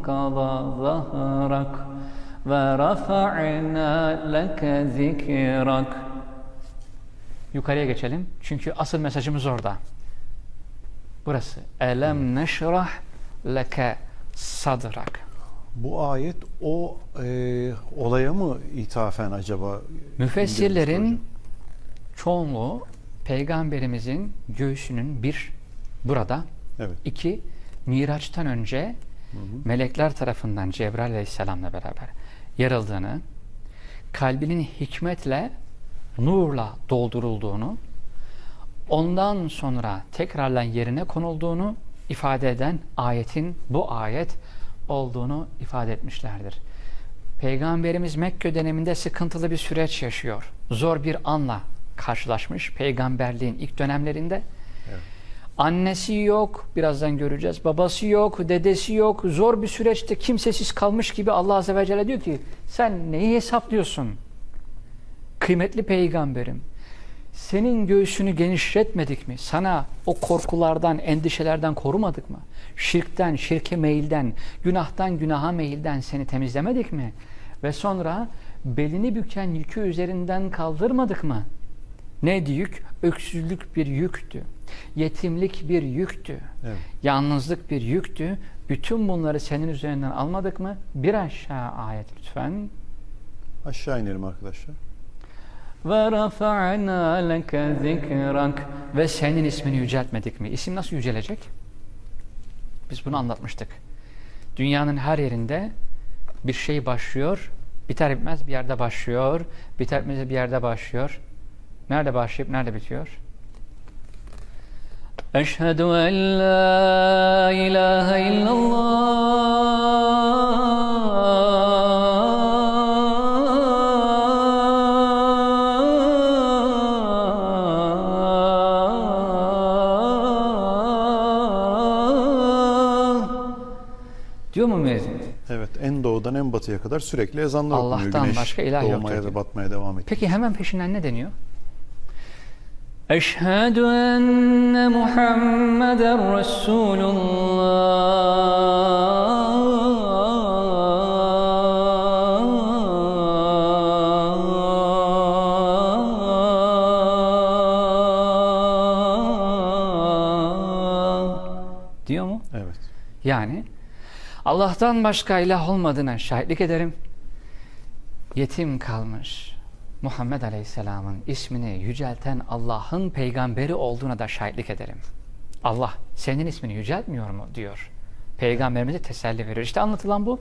وانقضى ظهرك ورفعنا لك ذكرك Yukarıya geçelim. Çünkü asıl mesajımız orada. Burası. Elem neşrah leke sadrak. Bu ayet o e, olaya mı ithafen acaba? Müfessirlerin indirmiş çoğunluğu peygamberimizin göğsünün bir burada, hocam? Evet. iki Miraç'tan önce melekler tarafından Cebrail Aleyhisselam'la beraber yarıldığını, kalbinin hikmetle, nurla doldurulduğunu, ondan sonra tekrardan yerine konulduğunu ifade eden ayetin bu ayet olduğunu ifade etmişlerdir. Peygamberimiz Mekke döneminde sıkıntılı bir süreç yaşıyor. Zor bir anla karşılaşmış peygamberliğin ilk dönemlerinde. Annesi yok, birazdan göreceğiz. Babası yok, dedesi yok. Zor bir süreçte kimsesiz kalmış gibi Allah Azze ve Celle diyor ki sen neyi hesaplıyorsun? Kıymetli peygamberim, senin göğsünü genişletmedik mi? Sana o korkulardan, endişelerden korumadık mı? Şirkten, şirke meyilden, günahtan, günaha meyilden seni temizlemedik mi? Ve sonra belini büken yükü üzerinden kaldırmadık mı? Neydi yük? Öksüzlük bir yüktü. Yetimlik bir yüktü. Evet. Yalnızlık bir yüktü. Bütün bunları senin üzerinden almadık mı? Bir aşağı ayet lütfen. Aşağı inelim arkadaşlar. Ve rafa'na leke zikrak ve senin ismini yüceltmedik mi? İsim nasıl yücelecek? Biz bunu anlatmıştık. Dünyanın her yerinde bir şey başlıyor, biter bitmez bir yerde başlıyor, biter bitmez bir yerde başlıyor. Nerede başlayıp nerede bitiyor? Eşhedü en la ilahe illallah diyor mu müezzin? Evet en doğudan en batıya kadar sürekli ezanlar okunuyor. Allah'tan Güneş başka ilah doğmaya diyor. da batmaya devam ediyor. Peki hemen peşinden ne deniyor? Eşhedü enne Muhammeden Resulullah diyor mu? Evet. Yani Allah'tan başka ilah olmadığına şahitlik ederim. Yetim kalmış Muhammed Aleyhisselam'ın ismini yücelten Allah'ın peygamberi olduğuna da şahitlik ederim. Allah senin ismini yüceltmiyor mu diyor. Peygamberimize teselli verir. İşte anlatılan bu.